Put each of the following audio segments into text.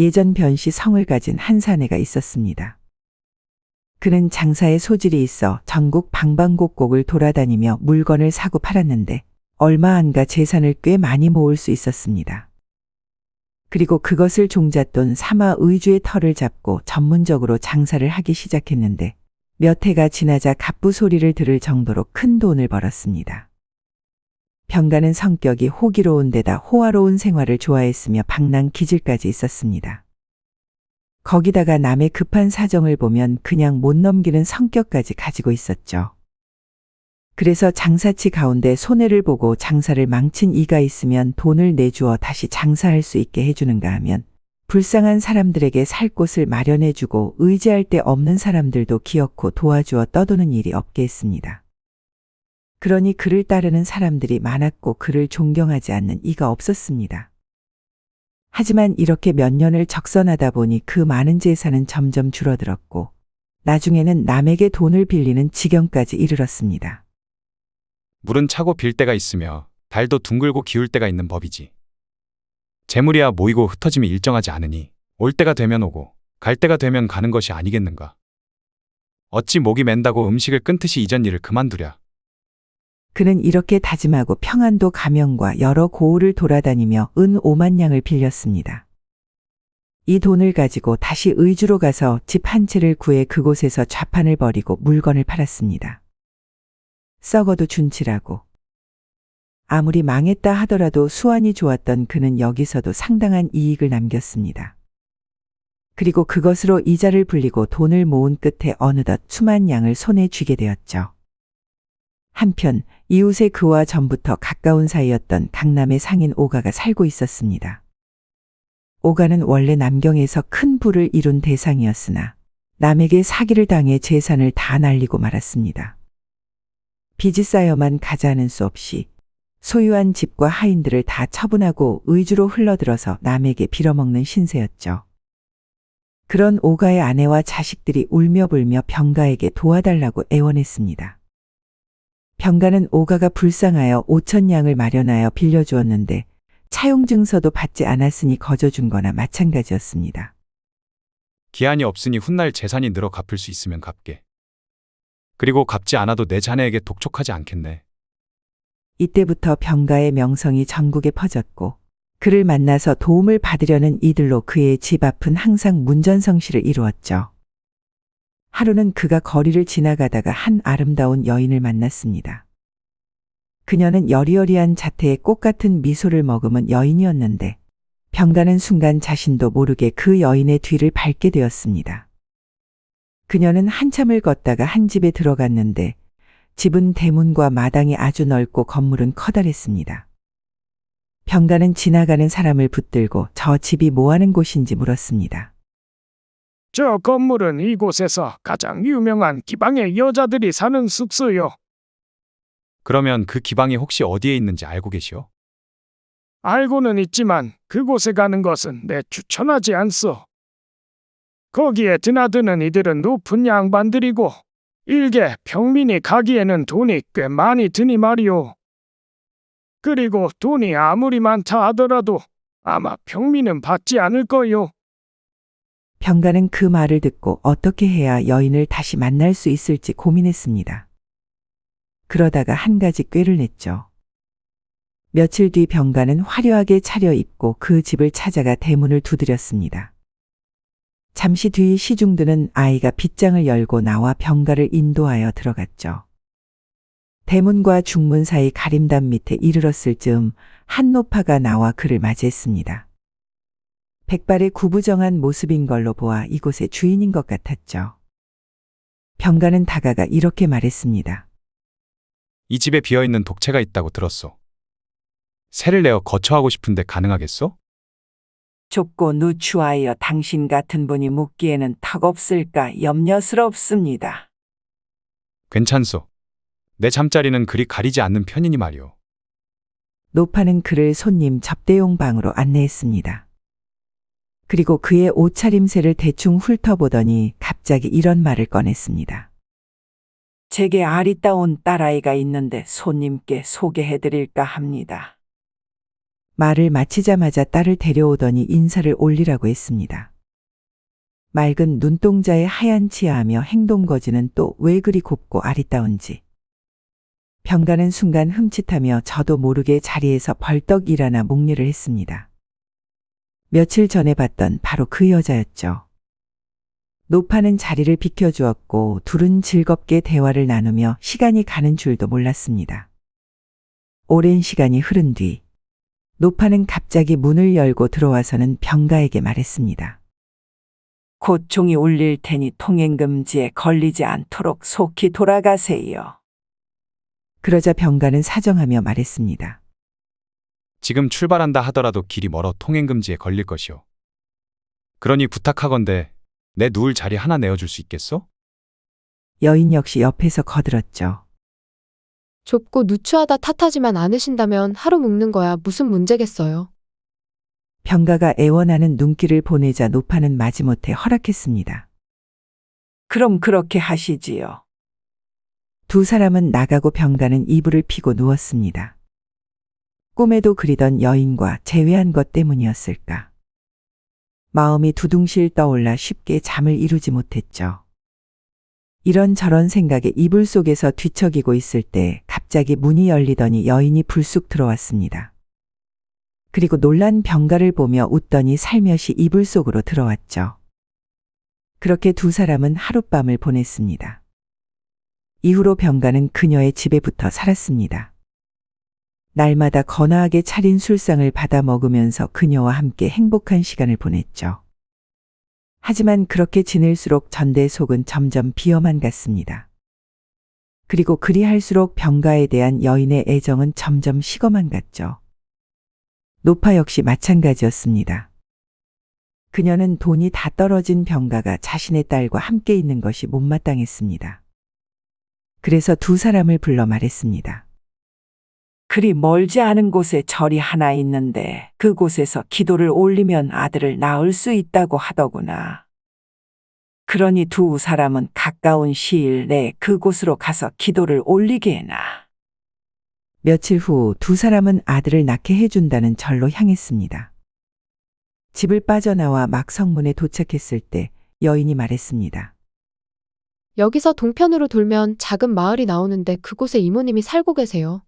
예전 변씨 성을 가진 한 사내가 있었습니다. 그는 장사에 소질이 있어 전국 방방곡곡을 돌아다니며 물건을 사고 팔았는데 얼마 안가 재산을 꽤 많이 모을 수 있었습니다. 그리고 그것을 종잣돈 삼아 의주의 털을 잡고 전문적으로 장사를 하기 시작했는데 몇 해가 지나자 갑부 소리를 들을 정도로 큰 돈을 벌었습니다. 병가는 성격이 호기로운 데다 호화로운 생활을 좋아했으며 방랑 기질까지 있었습니다. 거기다가 남의 급한 사정을 보면 그냥 못 넘기는 성격까지 가지고 있었죠. 그래서 장사치 가운데 손해를 보고 장사를 망친 이가 있으면 돈을 내주어 다시 장사할 수 있게 해주는가 하면 불쌍한 사람들에게 살 곳을 마련해주고 의지할 데 없는 사람들도 기어코 도와주어 떠도는 일이 없게 했습니다. 그러니 그를 따르는 사람들이 많았고 그를 존경하지 않는 이가 없었습니다. 하지만 이렇게 몇 년을 적선하다 보니 그 많은 재산은 점점 줄어들었고 나중에는 남에게 돈을 빌리는 지경까지 이르렀습니다. 물은 차고 빌 때가 있으며 달도 둥글고 기울 때가 있는 법이지. 재물이야 모이고 흩어짐이 일정하지 않으니 올 때가 되면 오고 갈 때가 되면 가는 것이 아니겠는가. 어찌 목이 맨다고 음식을 끊듯이 이전 일을 그만두랴. 그는 이렇게 다짐하고 평안도 가명과 여러 고을을 돌아다니며 은 5만 냥을 빌렸습니다. 이 돈을 가지고 다시 의주로 가서 집 한 채를 구해 그곳에서 좌판을 벌이고 물건을 팔았습니다. 썩어도 준치라고. 아무리 망했다 하더라도 수완이 좋았던 그는 여기서도 상당한 이익을 남겼습니다. 그리고 그것으로 이자를 불리고 돈을 모은 끝에 어느덧 수만 양을 손에 쥐게 되었죠. 한편 이웃에 그와 전부터 가까운 사이였던 강남의 상인 오가가 살고 있었습니다. 오가는 원래 남경에서 큰 부를 이룬 대상이었으나 남에게 사기를 당해 재산을 다 날리고 말았습니다. 빚이 쌓여만 가자는 수 없이 소유한 집과 하인들을 다 처분하고 의주로 흘러들어서 남에게 빌어먹는 신세였죠. 그런 오가의 아내와 자식들이 울며 불며 병가에게 도와달라고 애원했습니다. 병가는 오가가 불쌍하여 5천 양을 마련하여 빌려주었는데 차용 증서도 받지 않았으니 거저준 거나 마찬가지였습니다. 기한이 없으니 훗날 재산이 늘어 갚을 수 있으면 갚게. 그리고 갚지 않아도 내 자네에게 독촉하지 않겠네. 이때부터 병가의 명성이 전국에 퍼졌고 그를 만나서 도움을 받으려는 이들로 그의 집 앞은 항상 문전성시를 이루었죠. 하루는 그가 거리를 지나가다가 한 아름다운 여인을 만났습니다. 그녀는 여리여리한 자태에 꽃 같은 미소를 머금은 여인이었는데 병가는 순간 자신도 모르게 그 여인의 뒤를 밟게 되었습니다. 그녀는 한참을 걷다가 한 집에 들어갔는데 집은 대문과 마당이 아주 넓고 건물은 커다랬습니다. 병가는 지나가는 사람을 붙들고 저 집이 뭐 하는 곳인지 물었습니다. 저 건물은 이곳에서 가장 유명한 기방의 여자들이 사는 숙소요. 그러면 그 기방이 혹시 어디에 있는지 알고 계시오? 알고는 있지만 그곳에 가는 것은 내 추천하지 않소. 거기에 드나드는 이들은 높은 양반들이고 일개 평민이 가기에는 돈이 꽤 많이 드니 말이오. 그리고 돈이 아무리 많다 하더라도 아마 평민은 받지 않을 거요. 병가는 그 말을 듣고 어떻게 해야 여인을 다시 만날 수 있을지 고민했습니다. 그러다가 한 가지 꾀를 냈죠. 며칠 뒤 병가는 화려하게 차려입고 그 집을 찾아가 대문을 두드렸습니다. 잠시 뒤 시중드는 아이가 빗장을 열고 나와 병가를 인도하여 들어갔죠. 대문과 중문 사이 가림담 밑에 이르렀을 즈음 한 노파가 나와 그를 맞이했습니다. 백발의 구부정한 모습인 걸로 보아 이곳의 주인인 것 같았죠. 병가는 다가가 이렇게 말했습니다. 이 집에 비어 있는 독채가 있다고 들었소. 세를 내어 거처하고 싶은데 가능하겠소? 좁고 누추하여 당신 같은 분이 묵기에는 턱없을까 염려스럽습니다. 괜찮소. 내 잠자리는 그리 가리지 않는 편이니 말이오. 노파는 그를 손님 접대용 방으로 안내했습니다. 그리고 그의 옷차림새를 대충 훑어보더니 갑자기 이런 말을 꺼냈습니다. 제게 아리따운 딸아이가 있는데 손님께 소개해드릴까 합니다. 말을 마치자마자 딸을 데려오더니 인사를 올리라고 했습니다. 맑은 눈동자에 하얀 치아하며 행동 거지는 또 왜 그리 곱고 아리따운지. 병가는 순간 흠칫하며 저도 모르게 자리에서 벌떡 일어나 목례를 했습니다. 며칠 전에 봤던 바로 그 여자였죠. 노파는 자리를 비켜주었고 둘은 즐겁게 대화를 나누며 시간이 가는 줄도 몰랐습니다. 오랜 시간이 흐른 뒤 노파는 갑자기 문을 열고 들어와서는 병가에게 말했습니다. 곧 종이 울릴 테니 통행금지에 걸리지 않도록 속히 돌아가세요. 그러자 병가는 사정하며 말했습니다. 지금 출발한다 하더라도 길이 멀어 통행금지에 걸릴 것이오. 그러니 부탁하건대 내 누울 자리 하나 내어줄 수 있겠소? 여인 역시 옆에서 거들었죠. 좁고 누추하다 탓하지만 않으신다면 하루 묵는 거야 무슨 문제겠어요. 병가가 애원하는 눈길을 보내자 노파는 마지못해 허락했습니다. 그럼 그렇게 하시지요. 두 사람은 나가고 병가는 이불을 피고 누웠습니다. 꿈에도 그리던 여인과 재회한 것 때문이었을까. 마음이 두둥실 떠올라 쉽게 잠을 이루지 못했죠. 이런저런 생각에 이불 속에서 뒤척이고 있을 때 갑자기 문이 열리더니 여인이 불쑥 들어왔습니다. 그리고 놀란 병가를 보며 웃더니 살며시 이불 속으로 들어왔죠. 그렇게 두 사람은 하룻밤을 보냈습니다. 이후로 병가는 그녀의 집에 붙어 살았습니다. 날마다 거나하게 차린 술상을 받아 먹으면서 그녀와 함께 행복한 시간을 보냈죠. 하지만 그렇게 지낼수록 전대 속은 점점 비어만 갔습니다. 그리고 그리할수록 병가에 대한 여인의 애정은 점점 식어만 갔죠. 노파 역시 마찬가지였습니다. 그녀는 돈이 다 떨어진 병가가 자신의 딸과 함께 있는 것이 못마땅했습니다. 그래서 두 사람을 불러 말했습니다. 그리 멀지 않은 곳에 절이 하나 있는데 그곳에서 기도를 올리면 아들을 낳을 수 있다고 하더구나. 그러니 두 사람은 가까운 시일 내에 그곳으로 가서 기도를 올리게 해놔. 며칠 후 두 사람은 아들을 낳게 해준다는 절로 향했습니다. 집을 빠져나와 막 성문에 도착했을 때 여인이 말했습니다. 여기서 동편으로 돌면 작은 마을이 나오는데 그곳에 이모님이 살고 계세요.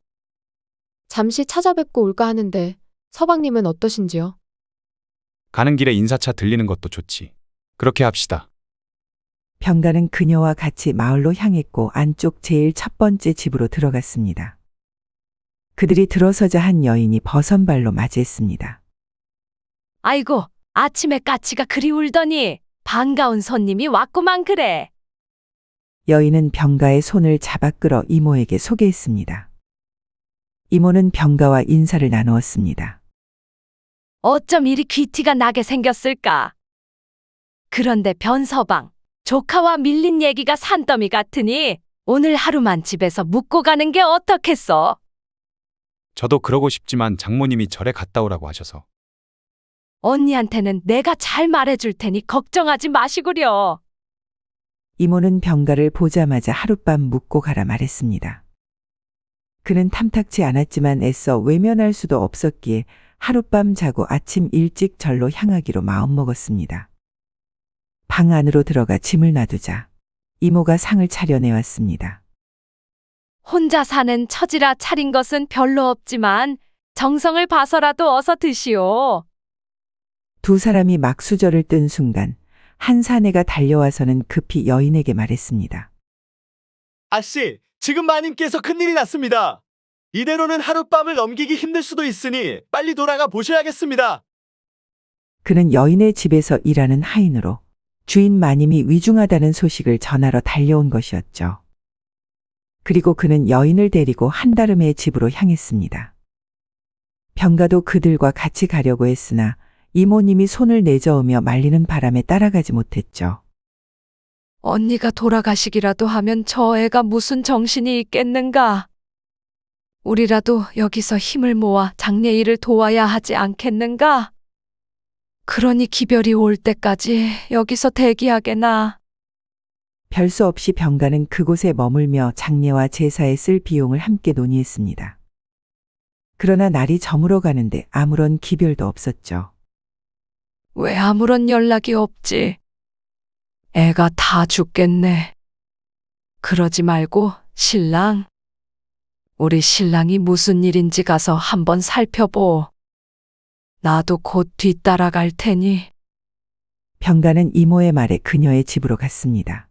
잠시 찾아뵙고 올까 하는데 서방님은 어떠신지요? 가는 길에 인사차 들리는 것도 좋지. 그렇게 합시다. 병가는 그녀와 같이 마을로 향했고 안쪽 제일 첫 번째 집으로 들어갔습니다. 그들이 들어서자 한 여인이 버선발로 맞이했습니다. 아이고, 아침에 까치가 그리 울더니 반가운 손님이 왔구만 그래. 여인은 병가의 손을 잡아 끌어 이모에게 소개했습니다. 이모는 병가와 인사를 나누었습니다. 어쩜 이리 귀티가 나게 생겼을까? 그런데 변서방, 조카와 밀린 얘기가 산더미 같으니 오늘 하루만 집에서 묵고 가는 게 어떻겠어? 저도 그러고 싶지만 장모님이 절에 갔다 오라고 하셔서. 언니한테는 내가 잘 말해줄 테니 걱정하지 마시구려. 이모는 병가를 보자마자 하룻밤 묵고 가라 말했습니다. 그는 탐탁치 않았지만 애써 외면할 수도 없었기에 하룻밤 자고 아침 일찍 절로 향하기로 마음먹었습니다. 방 안으로 들어가 짐을 놔두자 이모가 상을 차려내왔습니다. 혼자 사는 처지라 차린 것은 별로 없지만 정성을 봐서라도 어서 드시오. 두 사람이 막 수저를 뜬 순간 한 사내가 달려와서는 급히 여인에게 말했습니다. 아씨, 지금 마님께서 큰일이 났습니다. 이대로는 하룻밤을 넘기기 힘들 수도 있으니 빨리 돌아가 보셔야겠습니다. 그는 여인의 집에서 일하는 하인으로 주인 마님이 위중하다는 소식을 전하러 달려온 것이었죠. 그리고 그는 여인을 데리고 한다름의 집으로 향했습니다. 병가도 그들과 같이 가려고 했으나 이모님이 손을 내저으며 말리는 바람에 따라가지 못했죠. 언니가 돌아가시기라도 하면 저 애가 무슨 정신이 있겠는가? 우리라도 여기서 힘을 모아 장례 일을 도와야 하지 않겠는가? 그러니 기별이 올 때까지 여기서 대기하게나. 별수 없이 병가는 그곳에 머물며 장례와 제사에 쓸 비용을 함께 논의했습니다. 그러나 날이 저물어 가는데 아무런 기별도 없었죠. 왜 아무런 연락이 없지? 애가 다 죽겠네. 그러지 말고 신랑. 우리 신랑이 무슨 일인지 가서 한번 살펴보. 나도 곧 뒤따라 갈 테니. 병가는 이모의 말에 그녀의 집으로 갔습니다.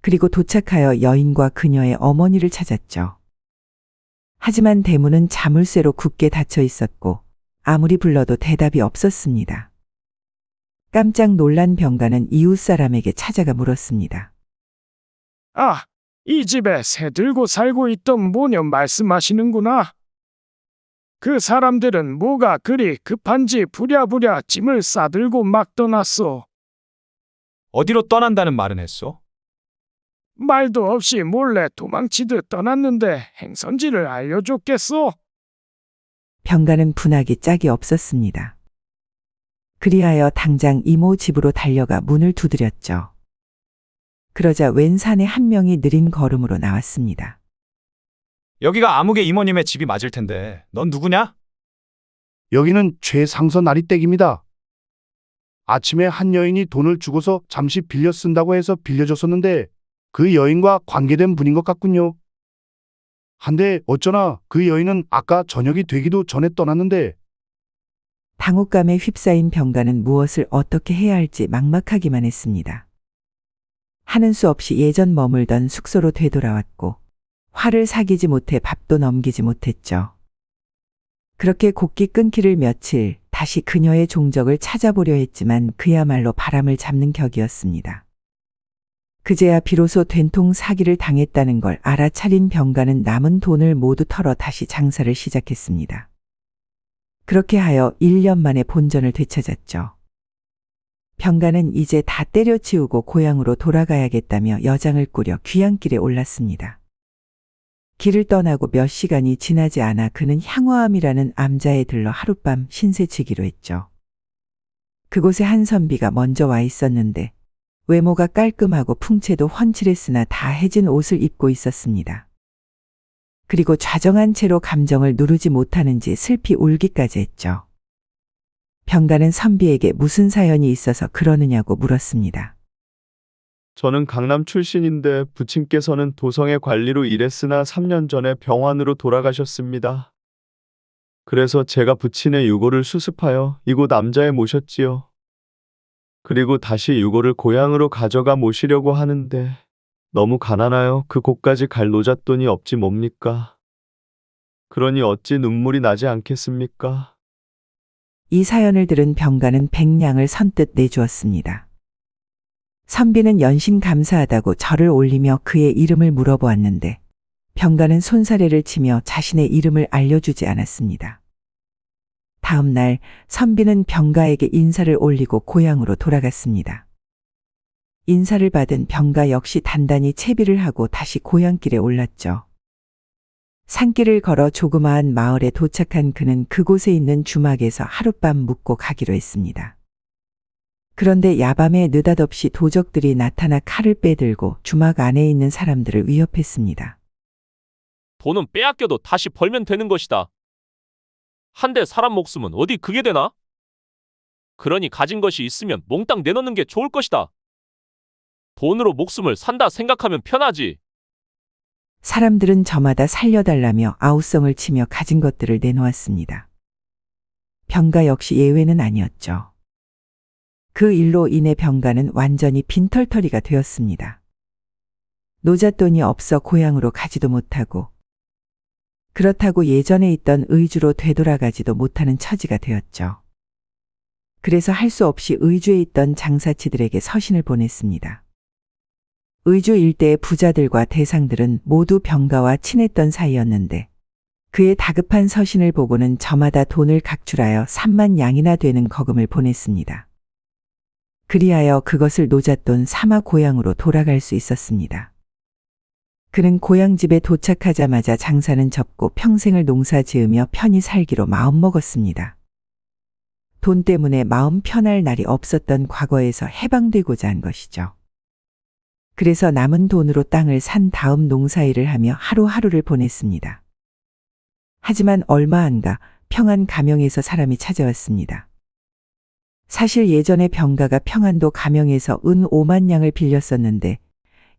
그리고 도착하여 여인과 그녀의 어머니를 찾았죠. 하지만 대문은 자물쇠로 굳게 닫혀 있었고 아무리 불러도 대답이 없었습니다. 깜짝 놀란 병가는 이웃 사람에게 찾아가 물었습니다. 아, 이 집에 새 들고 살고 있던 모녀 말씀하시는구나. 그 사람들은 뭐가 그리 급한지 부랴부랴 짐을 싸들고 막 떠났소. 어디로 떠난다는 말은 했소? 말도 없이 몰래 도망치듯 떠났는데 행선지를 알려줬겠소? 병가는 분하기 짝이 없었습니다. 그리하여 당장 이모 집으로 달려가 문을 두드렸죠. 그러자 웬 사내 한 명이 느린 걸음으로 나왔습니다. 여기가 아무개 이모님의 집이 맞을 텐데 넌 누구냐? 여기는 최상선 나리댁입니다. 아침에 한 여인이 돈을 주고서 잠시 빌려 쓴다고 해서 빌려줬었는데 그 여인과 관계된 분인 것 같군요. 한데 어쩌나 그 여인은 아까 저녁이 되기도 전에 떠났는데 당혹감에 휩싸인 병가는 무엇을 어떻게 해야 할지 막막하기만 했습니다. 하는 수 없이 예전 머물던 숙소로 되돌아왔고 화를 사기지 못해 밥도 넘기지 못했죠. 그렇게 곡기 끊기를 며칠 다시 그녀의 종적을 찾아보려 했지만 그야말로 바람을 잡는 격이었습니다. 그제야 비로소 된통 사기를 당했다는 걸 알아차린 병가는 남은 돈을 모두 털어 다시 장사를 시작했습니다. 그렇게 하여 1년 만에 본전을 되찾았죠. 병가는 이제 다 때려치우고 고향으로 돌아가야겠다며 여장을 꾸려 귀향길에 올랐습니다. 길을 떠나고 몇 시간이 지나지 않아 그는 향화암이라는 암자에 들러 하룻밤 신세지기로 했죠. 그곳에 한 선비가 먼저 와 있었는데 외모가 깔끔하고 풍채도 훤칠했으나 다 해진 옷을 입고 있었습니다. 그리고 좌정한 채로 감정을 누르지 못하는지 슬피 울기까지 했죠. 병가는 선비에게 무슨 사연이 있어서 그러느냐고 물었습니다. 저는 강남 출신인데 부친께서는 도성의 관리로 일했으나 3년 전에 병환으로 돌아가셨습니다. 그래서 제가 부친의 유고를 수습하여 이곳 남자에 모셨지요. 그리고 다시 유고를 고향으로 가져가 모시려고 하는데 너무 가난하여 그 곳까지 갈 노잣돈이 없지 뭡니까? 그러니 어찌 눈물이 나지 않겠습니까? 이 사연을 들은 병가는 백냥을 선뜻 내주었습니다. 선비는 연신 감사하다고 절을 올리며 그의 이름을 물어보았는데 병가는 손사래를 치며 자신의 이름을 알려주지 않았습니다. 다음 날 선비는 병가에게 인사를 올리고 고향으로 돌아갔습니다. 인사를 받은 병가 역시 단단히 채비를 하고 다시 고향길에 올랐죠. 산길을 걸어 조그마한 마을에 도착한 그는 그곳에 있는 주막에서 하룻밤 묵고 가기로 했습니다. 그런데 야밤에 느닷없이 도적들이 나타나 칼을 빼들고 주막 안에 있는 사람들을 위협했습니다. 돈은 빼앗겨도 다시 벌면 되는 것이다. 한데 사람 목숨은 어디 그게 되나? 그러니 가진 것이 있으면 몽땅 내놓는 게 좋을 것이다. 돈으로 목숨을 산다 생각하면 편하지. 사람들은 저마다 살려달라며 아우성을 치며 가진 것들을 내놓았습니다. 병가 역시 예외는 아니었죠. 그 일로 인해 병가는 완전히 빈털터리가 되었습니다. 노잣돈이 없어 고향으로 가지도 못하고 그렇다고 예전에 있던 의주로 되돌아가지도 못하는 처지가 되었죠. 그래서 할 수 없이 의주에 있던 장사치들에게 서신을 보냈습니다. 의주 일대의 부자들과 대상들은 모두 병가와 친했던 사이였는데 그의 다급한 서신을 보고는 저마다 돈을 각출하여 3만 양이나 되는 거금을 보냈습니다. 그리하여 그것을 노잣돈 삼아 고향으로 돌아갈 수 있었습니다. 그는 고향 집에 도착하자마자 장사는 접고 평생을 농사 지으며 편히 살기로 마음먹었습니다. 돈 때문에 마음 편할 날이 없었던 과거에서 해방되고자 한 것이죠. 그래서 남은 돈으로 땅을 산 다음 농사일을 하며 하루하루를 보냈습니다. 하지만 얼마 안가 평안 가명에서 사람이 찾아왔습니다. 사실 예전에 병가가 평안도 가명에서 은 5만 냥을 빌렸었는데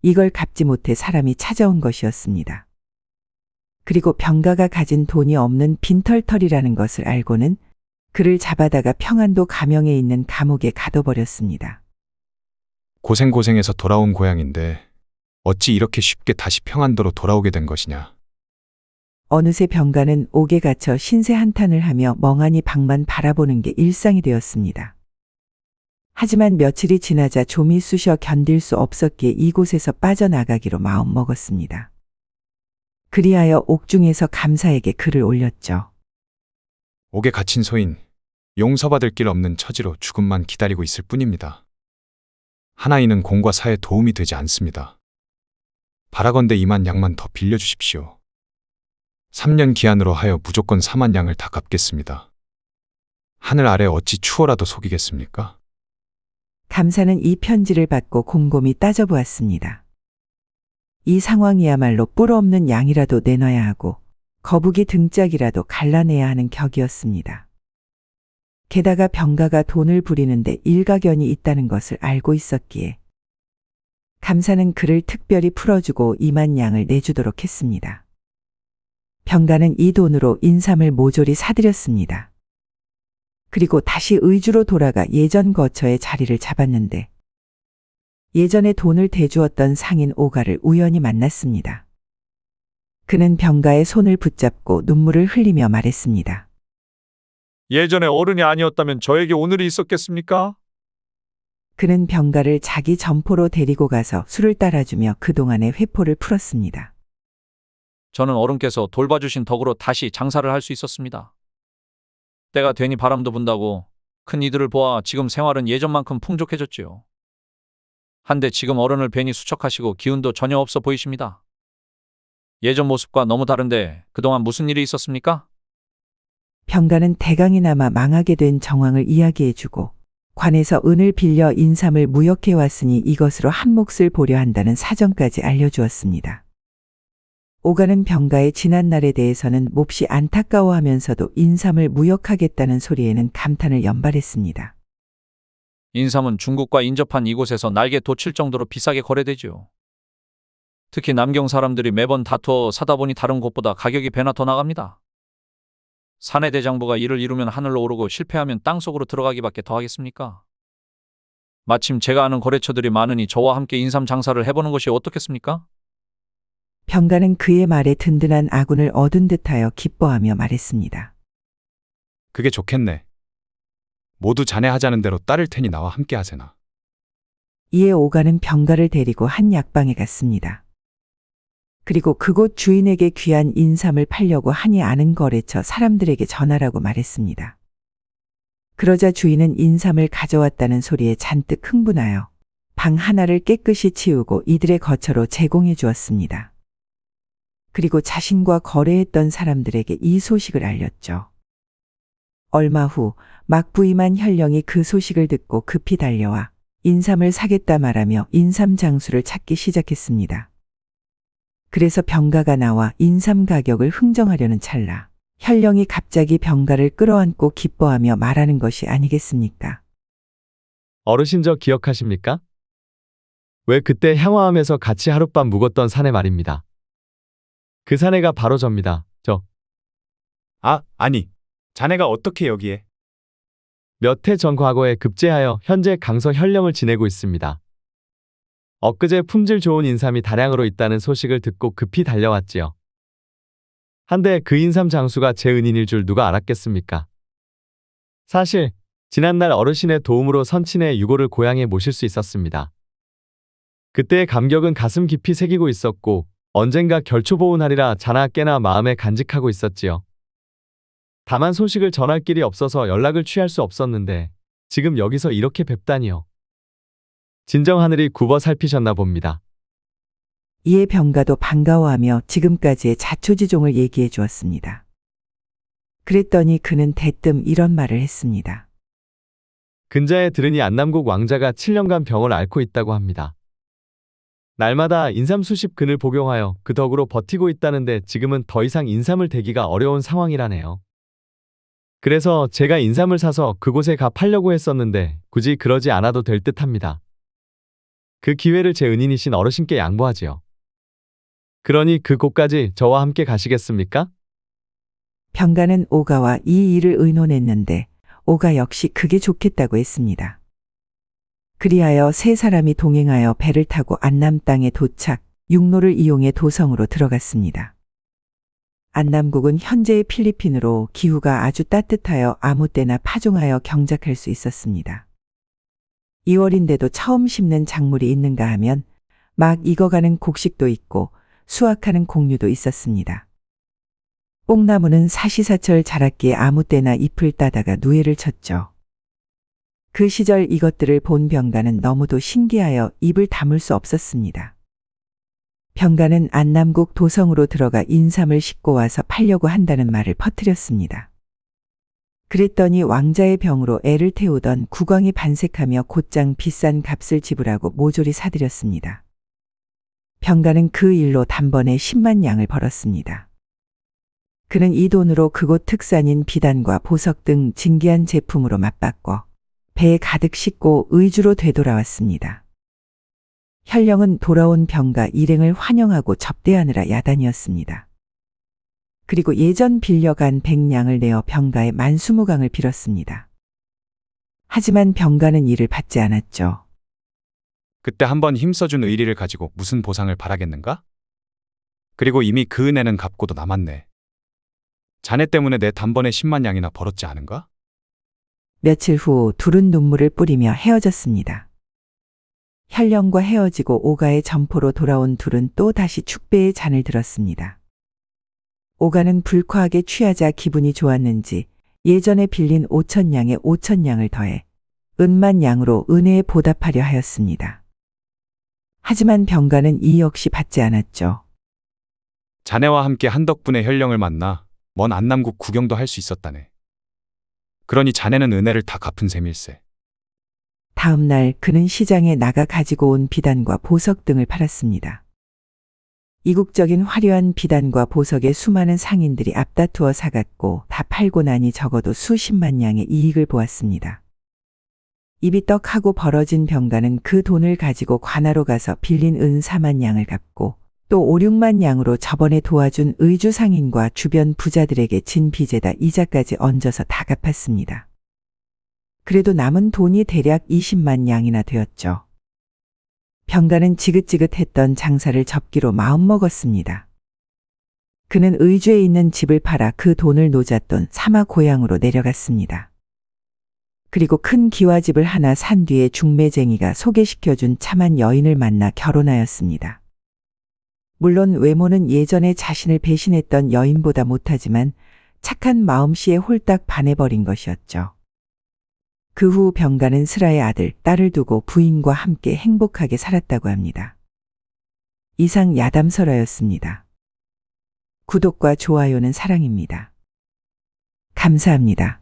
이걸 갚지 못해 사람이 찾아온 것이었습니다. 그리고 병가가 가진 돈이 없는 빈털털이라는 것을 알고는 그를 잡아다가 평안도 가명에 있는 감옥에 가둬버렸습니다. 고생고생해서 돌아온 고향인데 어찌 이렇게 쉽게 다시 평안도로 돌아오게 된 것이냐. 어느새 병가는 옥에 갇혀 신세 한탄을 하며 멍하니 방만 바라보는 게 일상이 되었습니다. 하지만 며칠이 지나자 좀이 쑤셔 견딜 수 없었기에 이곳에서 빠져나가기로 마음먹었습니다. 그리하여 옥중에서 감사에게 글을 올렸죠. 옥에 갇힌 소인, 용서받을 길 없는 처지로 죽음만 기다리고 있을 뿐입니다. 하나이는 공과 사에 도움이 되지 않습니다. 바라건대 이만 양만 더 빌려주십시오. 3년 기한으로 하여 무조건 4만 양을 다 갚겠습니다. 하늘 아래 어찌 추워라도 속이겠습니까? 감사는 이 편지를 받고 곰곰이 따져보았습니다. 이 상황이야말로 뿔 없는 양이라도 내놔야 하고 거북이 등짝이라도 갈라내야 하는 격이었습니다. 게다가 병가가 돈을 부리는데 일가견이 있다는 것을 알고 있었기에 감사는 그를 특별히 풀어주고 2만 양을 내주도록 했습니다. 병가는 이 돈으로 인삼을 모조리 사들였습니다. 그리고 다시 의주로 돌아가 예전 거처에 자리를 잡았는데 예전에 돈을 대주었던 상인 오가를 우연히 만났습니다. 그는 병가의 손을 붙잡고 눈물을 흘리며 말했습니다. 예전에 어른이 아니었다면 저에게 오늘이 있었겠습니까? 그는 병가를 자기 점포로 데리고 가서 술을 따라주며 그동안의 회포를 풀었습니다. 저는 어른께서 돌봐주신 덕으로 다시 장사를 할 수 있었습니다. 때가 되니 바람도 분다고 큰 이들을 보아 지금 생활은 예전만큼 풍족해졌지요. 한데 지금 어른을 뵈니 수척하시고 기운도 전혀 없어 보이십니다. 예전 모습과 너무 다른데 그동안 무슨 일이 있었습니까? 병가는 대강이나마 망하게 된 정황을 이야기해주고 관에서 은을 빌려 인삼을 무역해 왔으니 이것으로 한 몫을 보려 한다는 사정까지 알려주었습니다. 오가는 병가의 지난 날에 대해서는 몹시 안타까워하면서도 인삼을 무역하겠다는 소리에는 감탄을 연발했습니다. 인삼은 중국과 인접한 이곳에서 날개 돋칠 정도로 비싸게 거래되지요. 특히 남경 사람들이 매번 다투어 사다 보니 다른 곳보다 가격이 배나 더 나갑니다. 사내 대장부가 이를 이루면 하늘로 오르고 실패하면 땅속으로 들어가기밖에 더 하겠습니까? 마침 제가 아는 거래처들이 많으니 저와 함께 인삼 장사를 해보는 것이 어떻겠습니까? 병가는 그의 말에 든든한 아군을 얻은 듯하여 기뻐하며 말했습니다. 그게 좋겠네. 모두 자네 하자는 대로 따를 테니 나와 함께 하세나. 이에 오가는 병가를 데리고 한 약방에 갔습니다. 그리고 그곳 주인에게 귀한 인삼을 팔려고 하니 아는 거래처 사람들에게 전하라고 말했습니다. 그러자 주인은 인삼을 가져왔다는 소리에 잔뜩 흥분하여 방 하나를 깨끗이 치우고 이들의 거처로 제공해 주었습니다. 그리고 자신과 거래했던 사람들에게 이 소식을 알렸죠. 얼마 후 막 부임한 현령이 그 소식을 듣고 급히 달려와 인삼을 사겠다 말하며 인삼 장수를 찾기 시작했습니다. 그래서 병가가 나와 인삼 가격을 흥정하려는 찰나 현령이 갑자기 병가를 끌어안고 기뻐하며 말하는 것이 아니겠습니까? 어르신 저 기억하십니까? 왜 그때 향화함에서 같이 하룻밤 묵었던 사내 말입니다. 그 사내가 바로 접니다. 저 아, 아니. 자네가 어떻게 여기에? 몇 해 전 과거에 급제하여 현재 강서 현령을 지내고 있습니다. 엊그제 품질 좋은 인삼이 다량으로 있다는 소식을 듣고 급히 달려왔지요. 한데 그 인삼 장수가 제 은인일 줄 누가 알았겠습니까? 사실 지난날 어르신의 도움으로 선친의 유고를 고향에 모실 수 있었습니다. 그때의 감격은 가슴 깊이 새기고 있었고 언젠가 결초보은하리라 자나 깨나 마음에 간직하고 있었지요. 다만 소식을 전할 길이 없어서 연락을 취할 수 없었는데 지금 여기서 이렇게 뵙다니요. 진정 하늘이 굽어 살피셨나 봅니다. 이에 병가도 반가워하며 지금까지의 자초지종을 얘기해 주었습니다. 그랬더니 그는 대뜸 이런 말을 했습니다. 근자에 들으니 안남국 왕자가 7년간 병을 앓고 있다고 합니다. 날마다 인삼 수십 근을 복용하여 그 덕으로 버티고 있다는데 지금은 더 이상 인삼을 대기가 어려운 상황이라네요. 그래서 제가 인삼을 사서 그곳에 가 팔려고 했었는데 굳이 그러지 않아도 될 듯 합니다. 그 기회를 제 은인이신 어르신께 양보하지요. 그러니 그 곳까지 저와 함께 가시겠습니까? 병가는 오가와 이 일을 의논했는데 오가 역시 그게 좋겠다고 했습니다. 그리하여 세 사람이 동행하여 배를 타고 안남 땅에 도착, 육로를 이용해 도성으로 들어갔습니다. 안남국은 현재의 필리핀으로 기후가 아주 따뜻하여 아무 때나 파종하여 경작할 수 있었습니다. 2월인데도 처음 심는 작물이 있는가 하면 막 익어가는 곡식도 있고 수확하는 곡류도 있었습니다. 뽕나무는 사시사철 자랐기에 아무 때나 잎을 따다가 누에를 쳤죠. 그 시절 이것들을 본 병가는 너무도 신기하여 입을 다물 수 없었습니다. 병가는 안남국 도성으로 들어가 인삼을 싣고 와서 팔려고 한다는 말을 퍼뜨렸습니다. 그랬더니 왕자의 병으로 애를 태우던 국왕이 반색하며 곧장 비싼 값을 지불하고 모조리 사들였습니다. 병가는 그 일로 단번에 10만 양을 벌었습니다. 그는 이 돈으로 그곳 특산인 비단과 보석 등 진귀한 제품으로 맞바꿔 배에 가득 싣고 의주로 되돌아왔습니다. 현령은 돌아온 병가 일행을 환영하고 접대하느라 야단이었습니다. 그리고 예전 빌려간 백냥을 내어 병가의 만수무강을 빌었습니다. 하지만 병가는 이를 받지 않았죠. 그때 한번 힘써준 의리를 가지고 무슨 보상을 바라겠는가? 그리고 이미 그 은혜는 갚고도 남았네. 자네 때문에 내 단번에 10만 양이나 벌었지 않은가? 며칠 후 둘은 눈물을 뿌리며 헤어졌습니다. 현령과 헤어지고 오가의 점포로 돌아온 둘은 또 다시 축배의 잔을 들었습니다. 오가는 불쾌하게 취하자 기분이 좋았는지 예전에 빌린 5천 양에 5천 양을 더해 은만 양으로 은혜에 보답하려 하였습니다. 하지만 병가는 이 역시 받지 않았죠. 자네와 함께 한 덕분에 현령을 만나 먼 안남국 구경도 할 수 있었다네. 그러니 자네는 은혜를 다 갚은 셈일세. 다음 날 그는 시장에 나가 가지고 온 비단과 보석 등을 팔았습니다. 이국적인 화려한 비단과 보석에 수많은 상인들이 앞다투어 사갔고 다 팔고 나니 적어도 수십만 양의 이익을 보았습니다. 입이 떡하고 벌어진 병가는 그 돈을 가지고 관하로 가서 빌린 은 4만 양을 갚고 또 5, 6만 양으로 저번에 도와준 의주 상인과 주변 부자들에게 진 빚에다 이자까지 얹어서 다 갚았습니다. 그래도 남은 돈이 대략 20만 양이나 되었죠. 병가는 지긋지긋했던 장사를 접기로 마음먹었습니다. 그는 의주에 있는 집을 팔아 그 돈을 노잣돈 사마 고향으로 내려갔습니다. 그리고 큰 기와집을 하나 산 뒤에 중매쟁이가 소개시켜준 참한 여인을 만나 결혼하였습니다. 물론 외모는 예전에 자신을 배신했던 여인보다 못하지만 착한 마음씨에 홀딱 반해버린 것이었죠. 그 후 병가는 슬아의 아들, 딸을 두고 부인과 함께 행복하게 살았다고 합니다. 이상 야담설화였습니다. 구독과 좋아요는 사랑입니다. 감사합니다.